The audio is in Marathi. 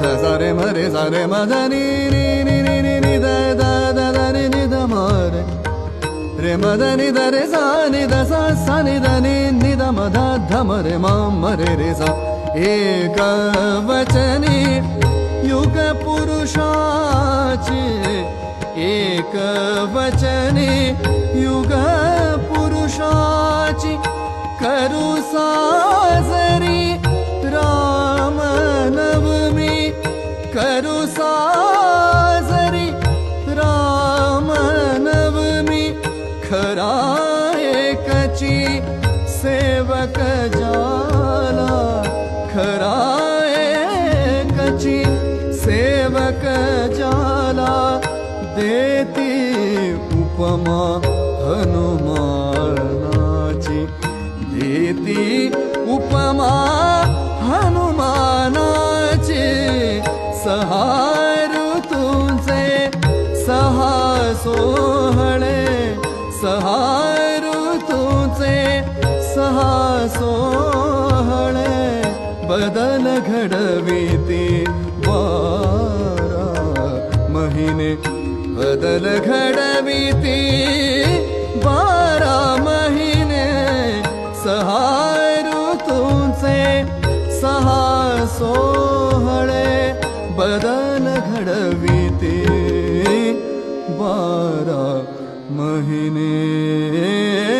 स स रे म रे सा रे म ध नि नि नि नि द द द द नि नि द म रे. रे म द रे सा नि द सा सा नि द नि नि द म ध ध म रे म म रे रे सा. एक वचनी युग पुरुषाचे एक वचनी युग पुरुषाची करू साजरी करू साजरी राम नवमी खरा एकची सेवक जाला खरा एकची सेवक जाला देती उपमा हनुमानाची देती सहार तुझे सहा सोहळे सहार तुझे सहा सोहळे बदल घडविते बारा महिने बदल घडविते बारा महिने सहा ऋतूचे सहा सो बदल घडविते. बारा महिने.